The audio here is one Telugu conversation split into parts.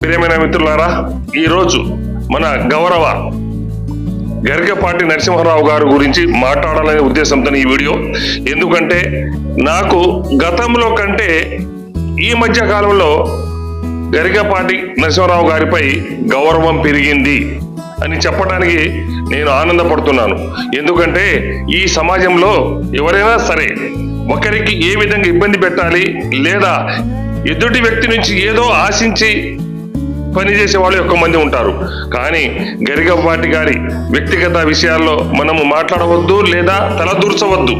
ప్రియమైన మిత్రులారా ఈరోజు మన గౌరవ గరికపాటి నరసింహారావు గారి గురించి మాట్లాడాలనే ఉద్దేశంతో ఈ వీడియో. ఎందుకంటే నాకు గతంలో కంటే ఈ మధ్య కాలంలో గరికపాటి నరసింహారావు గారిపై గౌరవం పెరిగింది అని చెప్పడానికి నేను ఆనందపడుతున్నాను. ఎందుకంటే ఈ సమాజంలో ఎవరైనా సరే ఒకరికి ఏ విధంగా ఇబ్బంది పెట్టాలి లేదా ఎదుటి వ్యక్తి నుంచి ఏదో ఆశించి పనిచేసే వాళ్ళు ఎక్కువ మంది ఉంటారు. కానీ గరిగపాటి గారి వ్యక్తిగత విషయాల్లో మనము మాట్లాడవద్దు లేదా తలదూర్చవద్దు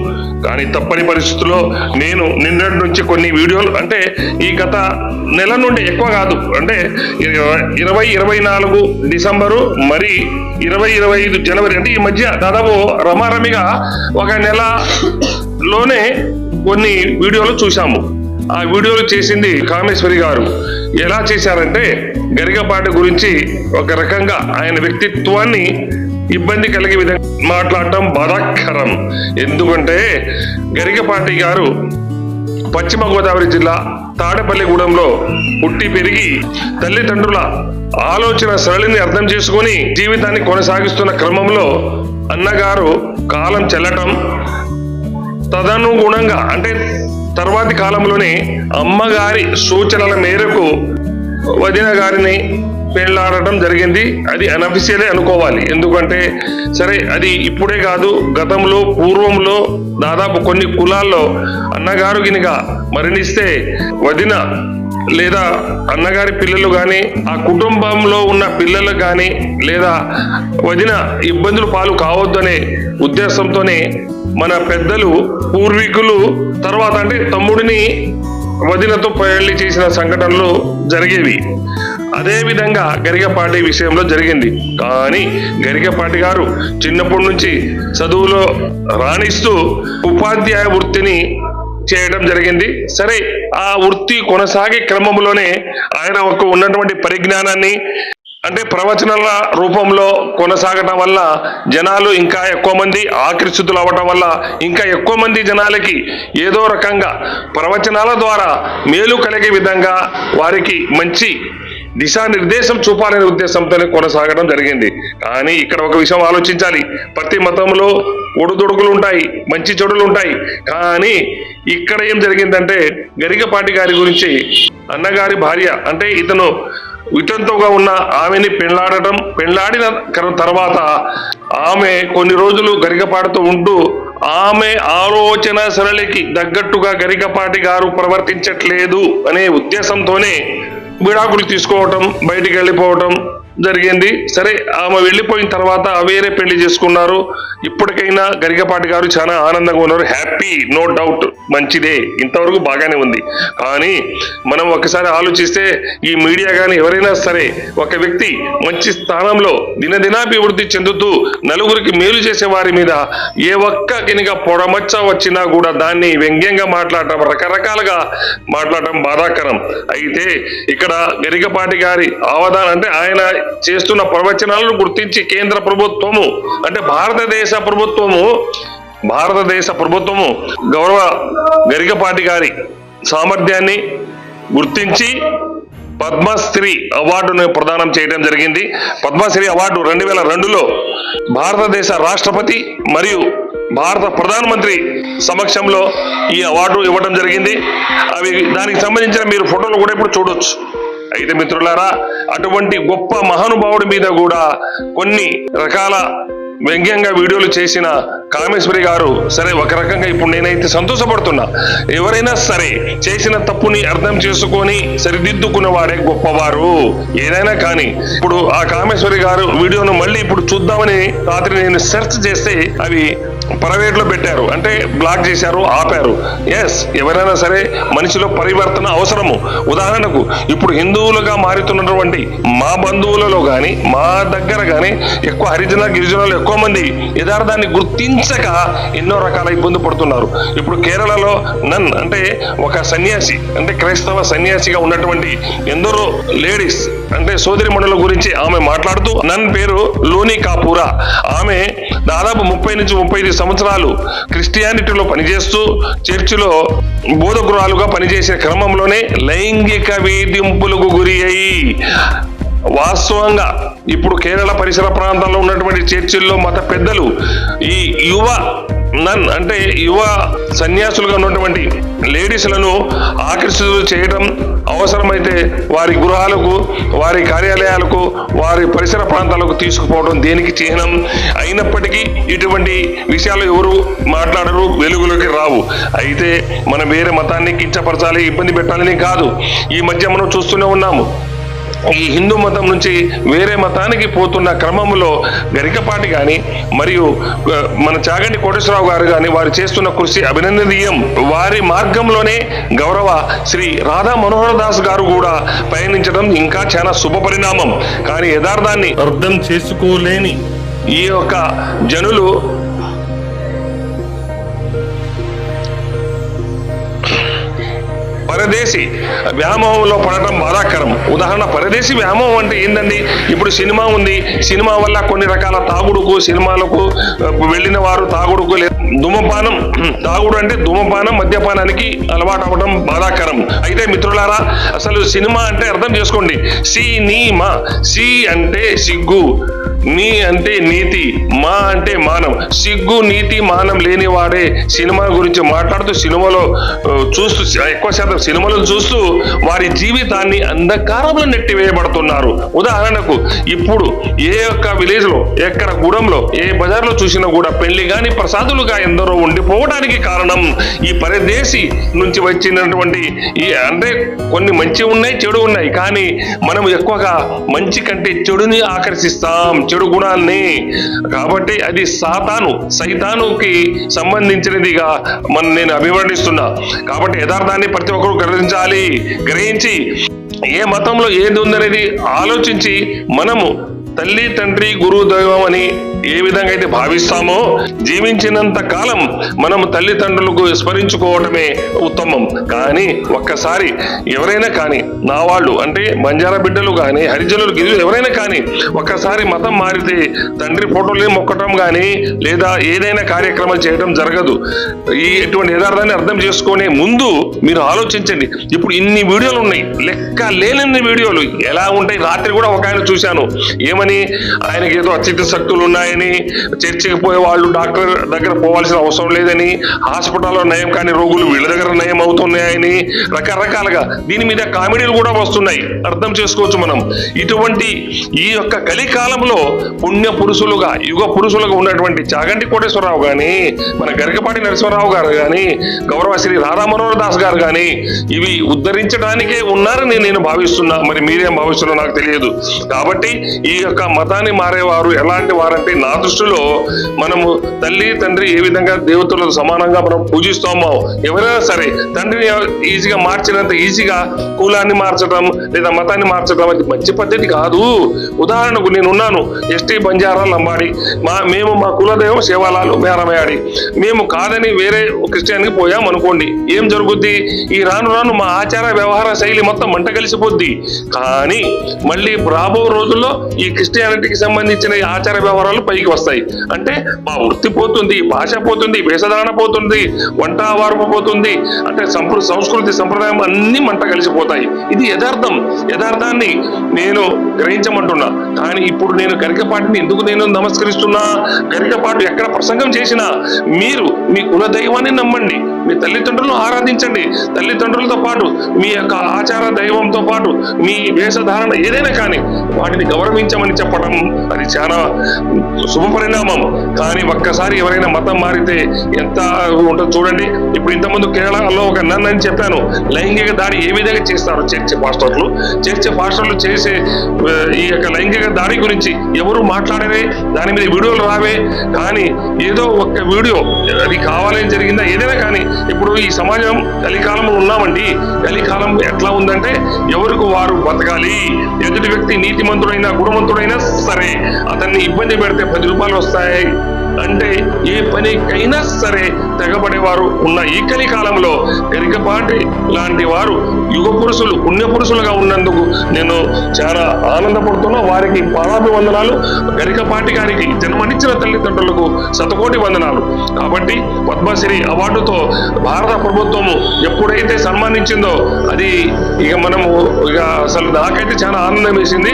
కానీ తప్పని పరిస్థితుల్లో నేను నిన్నటి నుంచి కొన్ని వీడియోలు అంటే ఈ గత నెల నుండి ఎక్కువ కాదు అంటే ఇరవై ఇరవై నాలుగు డిసెంబరు మరి ఇరవై ఇరవై ఐదు జనవరి అంటే ఈ మధ్య దాదాపు రమారమిగా ఒక నెలలోనే కొన్ని వీడియోలు చూశాము. ఆ వీడియోలు చేసింది కామేశ్వరి గారు. ఎలా చేశారంటే గరిగపాటి గురించి ఒక రకంగా ఆయన వ్యక్తిత్వాన్ని ఇబ్బంది కలిగే విధంగా మాట్లాడటం బాధాకరం. ఎందుకంటే గరిగపాటి గారు పశ్చిమ గోదావరి జిల్లా తాడేపల్లిగూడెంలో పుట్టి పెరిగి తల్లిదండ్రుల ఆలోచన సరళిని అర్థం చేసుకొని జీవితాన్ని కొనసాగిస్తున్న క్రమంలో అన్నగారు కాలం చెల్లటం తదనుగుణంగా అంటే తర్వాతి కాలంలోనే అమ్మగారి సూచనల మేరకు వదిన గారిని పెళ్ళాడటం జరిగింది. అది అనఫిషియలే అనుకోవాలి. ఎందుకంటే సరే అది ఇప్పుడే కాదు. గతంలో పూర్వంలో దాదాపు కొన్ని కులాల్లో అన్నగారు గినిగా మరణిస్తే వదిన లేదా అన్నగారి పిల్లలు కానీ ఆ కుటుంబంలో ఉన్న పిల్లలు కానీ లేదా వదిన ఇబ్బందులు పాలు కావద్దనే ఉద్దేశంతోనే మన పెద్దలు పూర్వీకులు తర్వాత అంటే తమ్ముడిని వదినతో పెళ్ళి చేసిన సంఘటనలు జరిగేవి. అదే విధంగా గరిగపాటి విషయంలో జరిగింది. కానీ గరిగపాటి గారు చిన్నప్పటి నుంచి చదువులో రాణిస్తూ ఉపాధ్యాయ వృత్తిని చేయడం జరిగింది. సరే ఆ వృత్తి కొనసాగే క్రమంలోనే ఆయన ఒక ఉన్నటువంటి పరిజ్ఞానాన్ని అంటే ప్రవచనాల రూపంలో కొనసాగటం వల్ల జనాలు ఇంకా ఎక్కువ మంది ఆకర్షితులు అవ్వటం వల్ల ఇంకా ఎక్కువ మంది జనాలకి ఏదో రకంగా ప్రవచనాల ద్వారా మేలు కలిగే విధంగా వారికి మంచి దిశానిర్దేశం చూపాలనే ఉద్దేశంతోనే కొనసాగడం జరిగింది. కానీ ఇక్కడ ఒక విషయం ఆలోచించాలి. ప్రతి మతంలో ఒడుదొడుకులు ఉంటాయి మంచి చెడులు ఉంటాయి. కానీ ఇక్కడ ఏం జరిగిందంటే గరికపాటి గారి గురించి అన్నగారి భార్య అంటే ఇతను వితంతువుగా ఉన్న ఆమెని పెళ్ళాడటం పెళ్ళాడిన తర్వాత ఆమె కొన్ని రోజులు గరికపాడుతూ ఉంటూ ఆమె ఆలోచన సరళికి తగ్గట్టుగా గరికపాటి గారు ప్రవర్తించట్లేదు అనే ఉద్దేశంతోనే విడాకులు తీసుకోవటం బయటికి వెళ్ళిపోవటం జరిగింది. సరే ఆమె వెళ్ళిపోయిన తర్వాత వేరే పెళ్ళి చేసుకున్నారు. ఇప్పటికైనా గరికపాటి గారు చాలా ఆనందంగా ఉన్నారు. హ్యాపీ నో డౌట్ మంచిదే. ఇంతవరకు బాగానే ఉంది. కానీ మనం ఒకసారి ఆలోచిస్తే ఈ మీడియా కానీ ఎవరైనా సరే ఒక వ్యక్తి మంచి స్థానంలో దినదినాభివృద్ధి చెందుతూ నలుగురికి మేలు చేసే వారి మీద ఏ ఒక్క కినిగా పొడమచ్చ వచ్చినా కూడా దాన్ని వ్యంగ్యంగా మాట్లాడటం రకరకాలుగా మాట్లాడటం బాధాకరం. అయితే ఇక్కడ గరికపాటి గారి అవధానం అంటే ఆయన చేస్తున్న ప్రవచనాలను గుర్తించి కేంద్ర ప్రభుత్వము అంటే భారతదేశ ప్రభుత్వము భారతదేశ ప్రభుత్వము గౌరవ గరికపాటి గారి సామర్థ్యాన్ని గుర్తించి పద్మశ్రీ అవార్డును ప్రదానం చేయడం జరిగింది. పద్మశ్రీ అవార్డు రెండు వేల రెండులో భారతదేశ రాష్ట్రపతి మరియు భారత ప్రధానమంత్రి సమక్షంలో ఈ అవార్డు ఇవ్వడం జరిగింది. అవి దానికి సంబంధించిన మీరు ఫోటోలు కూడా ఇప్పుడు చూడొచ్చు. అయితే మిత్రులారా అటువంటి గొప్ప మహానుభావుడి మీద కూడా కొన్ని రకాల వ్యంగ్యంగా వీడియోలు చేసిన కామేశ్వరి గారు సరే ఒక రకంగా ఇప్పుడు నేనైతే సంతోషపడుతున్నా. ఎవరైనా సరే చేసిన తప్పుని అర్థం చేసుకొని సరిదిద్దుకున్న వారే గొప్పవారు. ఏదైనా కానీ ఇప్పుడు ఆ కామేశ్వరి గారు వీడియోను మళ్ళీ ఇప్పుడు చూద్దామని రాత్రి నేను సెర్చ్ చేస్తే అవి ప్రైవేట్లో పెట్టారు. అంటే బ్లాక్ చేశారు ఆపారు. ఎస్ ఎవరైనా సరే మనిషిలో పరివర్తన అవసరము. ఉదాహరణకు ఇప్పుడు హిందువులుగా మారుతున్నటువంటి మా బంధువులలో కానీ మా దగ్గర కానీ ఎక్కువ హరిజన గిరిజనులు ఎక్కువ మంది యథార్థాన్ని గుర్తించక ఎన్నో రకాల ఇబ్బంది పడుతున్నారు. ఇప్పుడు కేరళలో నన్ అంటే ఒక సన్యాసి అంటే క్రైస్తవ సన్యాసిగా ఉన్నటువంటి ఎందరో లేడీస్ అంటే సోదరి గురించి ఆమె మాట్లాడుతూ నన్ పేరు లోని కాపూరా. ఆమె దాదాపు ముప్పై నుంచి ముప్పై ఐదు సంవత్సరాలు క్రిస్టియానిటీలో పనిచేస్తూ చర్చిలో బోధగృహాలుగా పనిచేసే క్రమంలోనే లైంగిక వేధింపులకు గురి అయి వాస్తవంగా ఇప్పుడు కేరళ పరిసర ప్రాంతాల్లో ఉన్నటువంటి చర్చిల్లో మత పెద్దలు ఈ యువ నన్ అంటే యువ సన్యాసులుగా ఉన్నటువంటి లేడీస్లను ఆకర్షితులు చేయడం అవసరమైతే వారి గృహాలకు వారి కార్యాలయాలకు వారి పరిసర ప్రాంతాలకు తీసుకుపోవడం దేనికి చిహ్నం? అయినప్పటికీ ఇటువంటి విషయాలు ఎవరు మాట్లాడరు వెలుగులోకి రావు. అయితే మనం వేరే మతాన్ని కించపరచాలి ఇబ్బంది పెట్టాలని కాదు. ఈ మధ్య మనం చూస్తూనే ఉన్నాము. ఈ హిందూ మతం నుంచి వేరే మతానికి పోతున్న క్రమంలో గరికపాటి కానీ మరియు మన చాగంటి కోటేశ్వరరావు గారు కానీ వారు చేస్తున్న కృషి అభినందనీయం. వారి మార్గంలోనే గౌరవ శ్రీ రాధా మనోహర్ దాస్ గారు కూడా పయనించడం ఇంకా చాలా శుభ పరిణామం. కానీ యథార్థాన్ని అర్థం చేసుకోలేని ఈ యొక్క జనులు పరదేశి వ్యామోహంలో పడటం బాధాకరం. ఉదాహరణ పరదేశి వ్యామోహం అంటే ఏందండి? ఇప్పుడు సినిమా ఉంది. సినిమా వల్ల కొన్ని రకాల తాగుడుకు సినిమాలకు వెళ్ళిన వారు తాగుడుకు ధూమపానం తాగుడు అంటే ధూమపానం మద్యపానానికి అలవాటు అవ్వడం బాధాకరం. అయితే మిత్రులారా అసలు సినిమా అంటే అర్థం చేసుకోండి. సి నీ మా సి అంటే సిగ్గు. నీ అంటే నీతి మా అంటే మానం. సిగ్గు నీతి మానం లేనివాడే సినిమా గురించి మాట్లాడుతూ సినిమాలో చూస్తూ ఎక్కువ శాతం సినిమాలను చూస్తూ వారి జీవితాన్ని అంధకారంలో నెట్టివేయబడుతున్నారు. ఉదాహరణకు ఇప్పుడు ఏ యొక్క విలేజ్లో ఎక్కడ గూడెంలో ఏ బజార్లో చూసినా కూడా పెళ్ళి గాని ప్రసాదులుగా ఎందరో ఉండిపోవడానికి కారణం ఈ పరదేశి నుంచి వచ్చినటువంటి ఈ అంటే కొన్ని మంచి ఉన్నాయి చెడు ఉన్నాయి. కానీ మనం ఎక్కువగా మంచి కంటే చెడుని ఆకర్షిస్తాం చెడు గుణాన్ని. కాబట్టి అది సాతాను సైతానుకి సంబంధించినదిగా మన నేను అభివర్ణిస్తున్నా. కాబట్టి యథార్థాన్ని ప్రతి ఒక్కరూ గ్రహించాలి. గ్రహించి ఏ మతంలో ఏది ఉందనేది ఆలోచించి మనము తల్లి తండ్రి గురువు దైవం అని ఏ విధంగా అయితే భావిస్తామో జీవించినంత కాలం మనం తల్లిదండ్రులకు స్మరించుకోవటమే ఉత్తమం. కానీ ఒక్కసారి ఎవరైనా కానీ నా వాళ్ళు అంటే బంజారా బిడ్డలు కానీ హరిజనులు గిరిజనులు ఎవరైనా కానీ ఒక్కసారి మతం మారితే తండ్రి ఫోటోలు మొక్కటం కానీ లేదా ఏదైనా కార్యక్రమాలు చేయడం జరగదు. ఈ ఎటువంటి యథార్థాన్ని అర్థం చేసుకునే ముందు మీరు ఆలోచించండి. ఇప్పుడు ఇన్ని వీడియోలు ఉన్నాయి. లెక్క లేనన్ని వీడియోలు ఎలా ఉంటాయి? రాత్రి కూడా ఒక ఆయన చూశాను. ఏమని? ఆయనకి ఏదో అచిత శక్తులు ఉన్నాయని చర్చికి పోయే వాళ్ళు డాక్టర్ దగ్గర పోవాల్సిన అవసరం లేదని హాస్పిటల్లో నయం కాని రోగులు వీళ్ళ దగ్గర నయం అవుతున్నాయని రకరకాలుగా దీని మీద కామెడీలు కూడా వస్తున్నాయి. అర్థం చేసుకోవచ్చు మనం. ఇటువంటి ఈ యొక్క కలికాలంలో పుణ్య పురుషులుగా యుగ పురుషులుగా ఉన్నటువంటి చాగంటి కోటేశ్వరరావు కానీ మన గరికపాటి నరసింహరావు గారు కానీ గౌరవ శ్రీ రాధా మనోహర్ దాస్ గారు కానీ ఇవి ఉద్ధరించడానికే ఉన్నారని నేను భావిస్తున్నా మరి మీరేం భావిస్తున్నా నాకు తెలియదు. కాబట్టి ఈ యొక్క మతాన్ని మారేవారు ఎలాంటి వారంటే నా దృష్టిలో మనము తల్లి తండ్రి ఏ విధంగా దేవతలకు సమానంగా మనం పూజిస్తామో ఎవరైనా సరే తండ్రిని ఈజీగా మార్చినంత ఈజీగా కులాన్ని మార్చడం లేదా మతాన్ని మార్చడం అది మంచి పద్ధతి కాదు. ఉదాహరణకు నేను ఉన్నాను ఎస్టీ బంజారా లంబాడి మా మేము మా కులదైవం శివాలాలు మేరమయాడి. మేము కాదని వేరే క్రిస్టియన్కి పోయాం అనుకోండి ఏం జరుగుద్ది? ఈ రాను రాను మా ఆచార వ్యవహార శైలి మొత్తం మంట కలిసిపోద్ది కానీ మళ్ళీ రాబో రోజుల్లో ఈ క్రిస్టియానిటీకి సంబంధించిన ఆచార వ్యవహారాలు పైకి వస్తాయి. అంటే మా వృత్తి పోతుంది భాష పోతుంది వేషధారణ పోతుంది వంట వారపు పోతుంది. అంటే సంప్ర సంస్కృతి సంప్రదాయం అన్ని మంట కలిసిపోతాయి. ఇది యథార్థం. యథార్థాన్ని నేను గ్రహించమంటున్నా. కానీ ఇప్పుడు నేను గరికపాటిని ఎందుకు నేను నమస్కరిస్తున్నా? గరికపాటు ఎక్కడ ప్రసంగం చేసినా మీరు మీ కుల దైవాన్ని నమ్మండి. మీ తల్లిదండ్రులను ఆరాధించండి. తల్లిదండ్రులతో పాటు మీ యొక్క ఆచార దైవంతో పాటు మీ వేషధారణ ఏదైనా కానీ వాటిని గౌరవించమని చెప్పడం అది చాలా శుభ పరిణామం. కానీ ఒక్కసారి ఎవరైనా మతం మారితే ఎంత ఉంటుందో చూడండి. ఇప్పుడు ఇంతకుముందు కేరళలో ఒక నన్ను అని చెప్పాను. లైంగిక దాడి ఏ విధంగా చేస్తారు చర్చి పాస్టర్లు. చర్చి పాస్టర్లు చేసే ఈ యొక్క లైంగిక దాడి గురించి ఎవరు మాట్లాడరే దాని మీద వీడియోలు రావే. కానీ ఏదో ఒక్క వీడియో అది కావాలని జరిగిందా? ఏదైనా కానీ ఇప్పుడు ఈ సమాజం కలికాలంలో ఉన్నామండి. కలికాలం ఎట్లా ఉందంటే ఎవరికి వారు బతకాలి. ఎదుటి వ్యక్తి నీతి నీతిమంతుడైనా గుణవంతుడైనా సరే అతన్ని ఇబ్బంది పెడితే పది రూపాయలు వస్తాయి. అంటే ఏ పనికైనా సరే తెగబడేవారు ఉన్న ఈ కలికాలంలో గరికపాటి లాంటి వారు యుగ పురుషులు పుణ్య పురుషులుగా ఉన్నందుకు నేను చాలా ఆనందపడుతున్నా. వారికి పాదాభివందనాలు. గరికపాటి గారికి జన్మనిచ్చిన తల్లిదండ్రులకు శతకోటి వందనాలు. కాబట్టి పద్మశ్రీ అవార్డుతో భారత ప్రభుత్వము ఎప్పుడైతే సన్మానించిందో అది ఇక మనము ఇక అసలు నాకైతే చాలా ఆనందం వేసింది.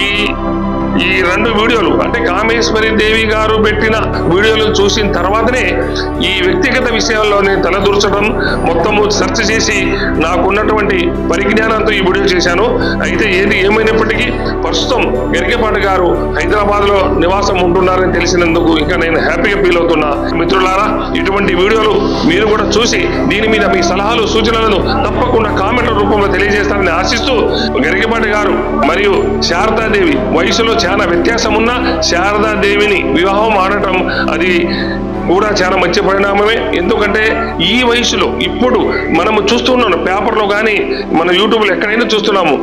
ఈ ఈ రెండు వీడియోలు అంటే కామేశ్వరి దేవి గారు పెట్టిన వీడియోలు చూసిన తర్వాతనే ఈ వ్యక్తిగత విషయాల్లోనే తలదూర్చడం మొత్తము సెర్చ్ చేసి నాకున్నటువంటి పరిజ్ఞానంతో ఈ వీడియో చేశాను. అయితే ఏది ఏమైనప్పటికీ ప్రస్తుతం గరికపాటి గారు హైదరాబాద్లో నివాసం ఉంటున్నారని తెలిసినందుకు ఇంకా నేను హ్యాపీగా ఫీల్ అవుతున్నా. మిత్రులారా ఇటువంటి వీడియోలు మీరు కూడా చూసి దీని మీద మీ సలహాలు సూచనలను తప్పకుండా కామెంట్ల రూపంలో తెలియజేస్తారని ఆశిస్తూ గరికపాటి గారు మరియు శారదాదేవి వయసులో చాలా వ్యత్యాసం ఉన్న శారదాదేవిని వివాహం ఆడటం అది కూడా చాలా మంచి పరిణామమే. ఎందుకంటే ఈ వయసులో ఇప్పుడు మనము చూస్తున్నాం పేపర్లో కానీ మన యూట్యూబ్లో ఎక్కడైనా చూస్తున్నాము.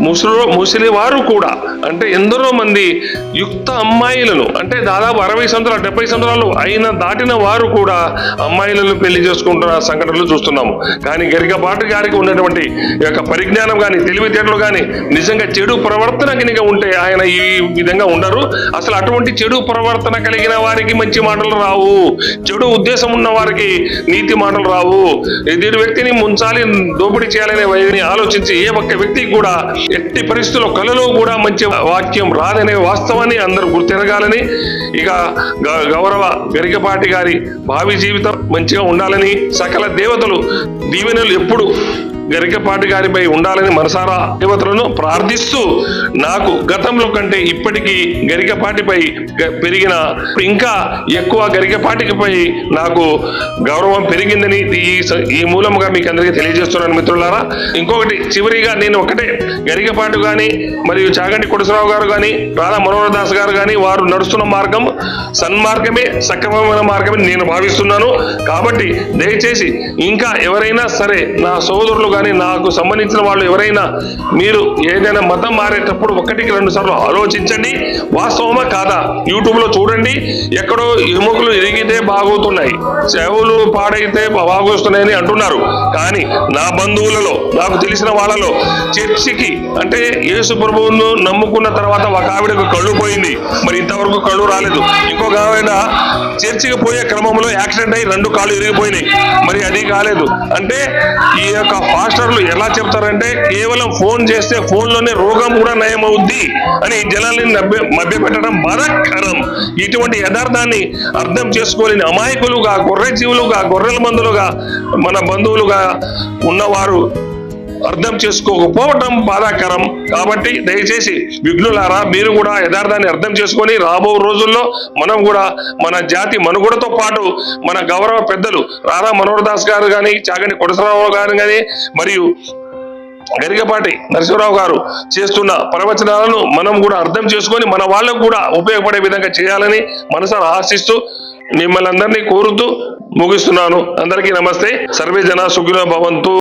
ముసలి ముసలి వారు కూడా అంటే ఎందరో మంది యుక్త అమ్మాయిలను అంటే దాదాపు అరవై సంవత్సరాలు డెబ్బై సంవత్సరాలు అయిన దాటిన వారు కూడా అమ్మాయిలను పెళ్ళి చేసుకుంటున్న సంఘటనలు చూస్తున్నాము. కానీ గరికపాటి గారికి ఉన్నటువంటి ఈ యొక్క పరిజ్ఞానం కానీ తెలివితేటలు కానీ నిజంగా చెడు ప్రవర్తన కనుక ఉంటే ఆయన ఈ విధంగా ఉండరు. అసలు అటువంటి చెడు ప్రవర్తన కలిగిన వారికి మంచి మాటలు రావు. చెడు ఉద్దేశం ఉన్న వారికి నీతి మాటలు రావు. ఎదుటి వ్యక్తిని ముంచాలి దోపిడీ చేయాలనే ఆలోచించి ఏ ఒక్క వ్యక్తికి కూడా ఎట్టి పరిస్థితుల్లో కలలో కూడా మంచి వాక్యం రాదనే వాస్తవాన్ని అందరూ గుర్తిరగాలని ఇక గ- గౌరవ గరికపాటి గారి భావి జీవితం మంచిగా ఉండాలని సకల దేవతలు దీవెనలు ఎప్పుడు గరికపాటి గారిపై ఉండాలని మనసారా దేవతలను ప్రార్థిస్తూ నాకు గతంలో కంటే ఇప్పటికీ గరికపాటిపై గ- పెరిగిన ఇంకా ఎక్కువ గరికపాటికిపై నాకు గౌరవం పెరిగిందని ఈ స- ఈ మూలముగా మీకు అందరికీ తెలియజేస్తున్నాను మిత్రులారా. ఇంకొకటి చివరిగా నేను ఒకటే గరికపాటు గాని మరియు చాగంటి కొడసరావు గారు గాని రాధా మనోహర్ దాస్ గారు గాని వారు నడుస్తున్న మార్గం సన్మార్గమే సక్రమమైన మార్గమే నేను భావిస్తున్నాను. కాబట్టి దయచేసి ఇంకా ఎవరైనా సరే నా సోదరులు కానీ నాకు సంబంధించిన వాళ్ళు ఎవరైనా మీరు ఏదైనా మతం మారేటప్పుడు ఒకటికి రెండు సార్లు ఆలోచించండి. వాస్తవమా కాదా? యూట్యూబ్లో చూడండి. ఎక్కడో ఎముకలు ఎరిగితే బాగవుతున్నాయి చెవులు పాడైతే బాగోస్తున్నాయని అంటున్నారు. కానీ నా బంధువులలో నాకు తెలిసిన వాళ్ళలో చర్చికి అంటే యేసు ప్రభువును నమ్ముకున్న తర్వాత ఒక ఆవిడకు కళ్ళు పోయింది. మరి ఇంతవరకు కళ్ళు రాలేదు. ఇంకొక ఆవిడ చర్చికి పోయే క్రమంలో యాక్సిడెంట్ అయ్యి రెండు కాళ్ళు ఇరిగిపోయినాయి మరి అది కాలేదు. అంటే ఈ యొక్క మాస్టర్లు ఎలా చెప్తారంటే కేవలం ఫోన్ చేస్తే ఫోన్లోనే రోగం కూడా నయమవుద్ది అని జనాల్ని మభ్యపెట్టడం మభ్య బాధాకరం ఇటువంటి యథార్థాన్ని అర్థం చేసుకోలేని అమాయకులుగా గొర్రె జీవులుగా గొర్రెల మందులుగా మన బంధువులుగా ఉన్నవారు అర్థం చేసుకోకపోవటం బాధాకరం. కాబట్టి దయచేసి విఘ్నులారా మీరు కూడా యథార్థాన్ని అర్థం చేసుకొని రాబో రోజుల్లో మనం కూడా మన జాతి మనుగడతో పాటు మన గౌరవ పెద్దలు రాధా మనోహర్ దాస్ గారు కానీ చాగంటి కొడసరావు గారు కానీ మరియు గరికపాటి నరసింహరావు గారు చేస్తున్న ప్రవచనాలను మనం కూడా అర్థం చేసుకొని మన వాళ్ళకు కూడా ఉపయోగపడే విధంగా చేయాలని మనసారా ఆశిస్తూ మిమ్మల్ని అందరినీ కోరుతూ ముగిస్తున్నాను. అందరికీ నమస్తే. సర్వే జన సుఖినో భవంతు.